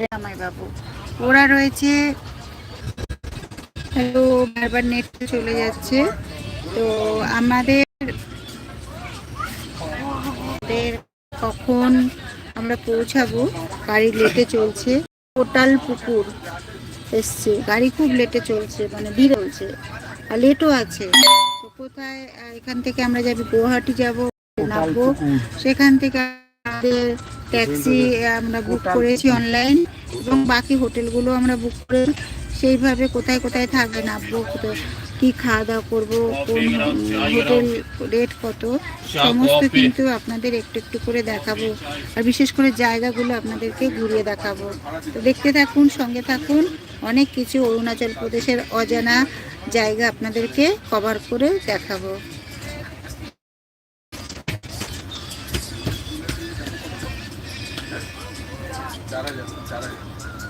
জামাই বাবু। ওরা রয়েছে। হ্যালো বারবার নেট চলে যাচ্ছে। তো আমাদের আমাদের কখন আমরা পৌঁছাবো? গাড়ি লেটে চলছে। কোটাল পুকুর এসছে। গাড়ি খুব লেটে চলছে মানে ভিড় চলছে আর লেটও আছে। তো কোথায় এখান থেকে আমরা যাবি? গুয়াহাটি যাব নামবো। সেখান থেকে আমাদের ট্যাক্সি আমরা বুক করেছি অনলাইন এবং বাকি হোটেলগুলো আমরা বুক করে সেইভাবে কোথায় কোথায় থাকবে নামবো কোথায় কি খাওয়া দাওয়া করব কোন হোটেল রেট কত সমস্ত কিন্তু আপনাদের একটু একটু করে দেখাবো। আর বিশেষ করে জায়গাগুলো আপনাদেরকে ঘুরিয়ে দেখাবো। তো দেখতে থাকুন সঙ্গে থাকুন অনেক কিছু অরুণাচল প্রদেশের অজানা জায়গা আপনাদেরকে কভার করে দেখাবো। 加了点加了点。